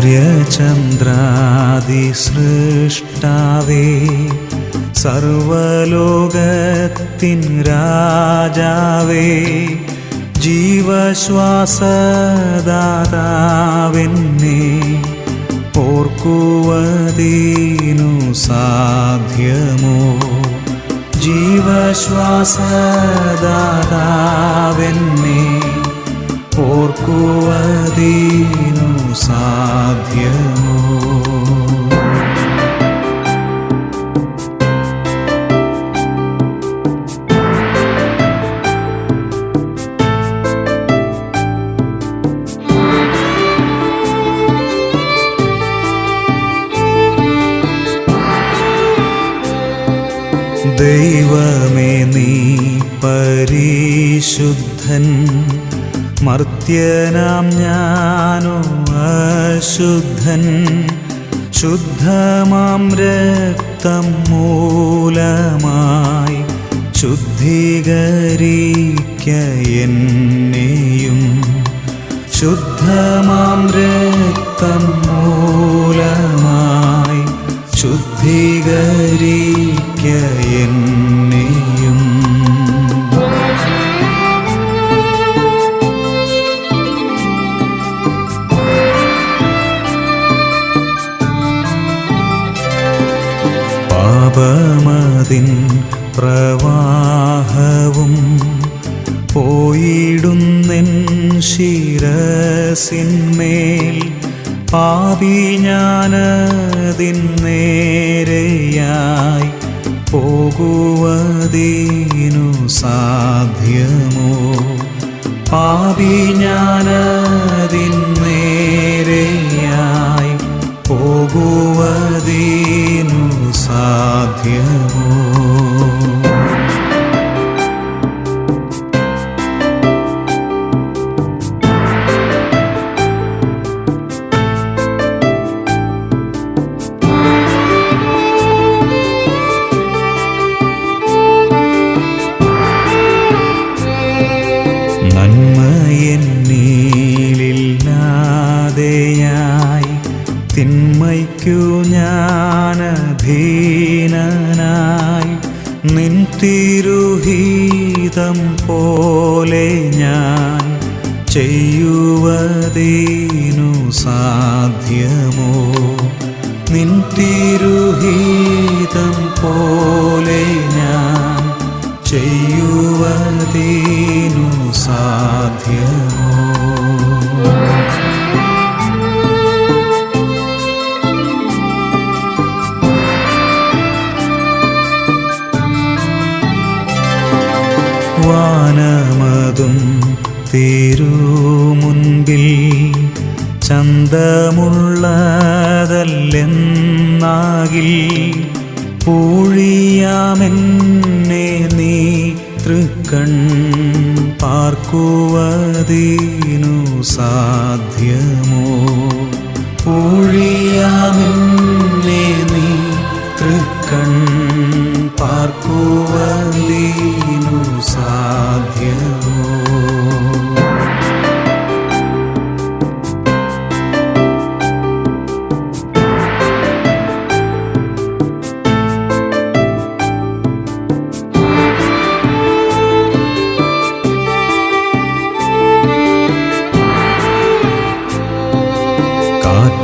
നക്ഷത്രാദി സൃഷ്ടാവേ സർവലോകത്തിൻ രാജാവേ ജീവശ്വാസദാതാവെന്നെ ഓർക്കുവതീനു സാധ്യമോ? ജീവശ്വാസദാതാവെന്നെ ഓർക്കുവതീനു സാധ്യമോ? ദൈവമേ നീ പരിശുദ്ധൻ. മർത്യനാം ഞാനോ അശുദ്ധൻ ശുദ്ധമാം രക്തം മൂലമായി ശുദ്ധീകരിക്ക എന്നെയും. ശുദ്ധമാം രക്തം മൂലമായി ശുദ്ധീകരിക്ക എന്നെയും പാപമതിൻ പ്രവാഹവും പോയിടുന്നെൻ ശിരസിന്മേൽ. പാപി ഞാനതിൻ നേരെയായി പോകുവതീനു സാധ്യമോ? പാപി ഞാനതിൻ നേരെയായി പോകുവതീനു തിന്മയ്ക്കു ഞാനധീനനായി നിൻ തിരുഹീതം പോലെ ഞാൻ ചെയ്യുവതീനു സാധ്യമോ? നിൻ തിരുഹീതം പോലെ ഞാൻ ചെയ്യുവതീനു സാധ്യമോ? വാനമതും തിരുമുൻപിൽ ചന്തമുള്ളതല്ലെന്നാകിൽ പൂഴിയാമെന്നെ നീ തൃക്കൺ പാർക്കുവതീനു സാധ്യമോ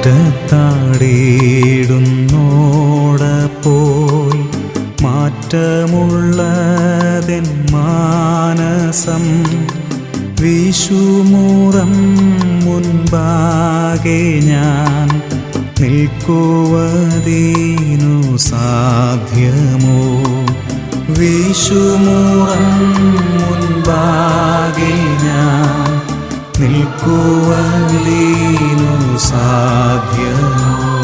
കാറ്റത്താടിയിടുന്നോട പോയി മാറ്റമുള്ളതെൻ മാനസം വിഷുമൂറം മുൻപാകെ ഞാൻ നിൽക്കുവതീനു സാധ്യമോ? വിഷുമൂറം നിൽക്കുവാൻ സാധ്യമോ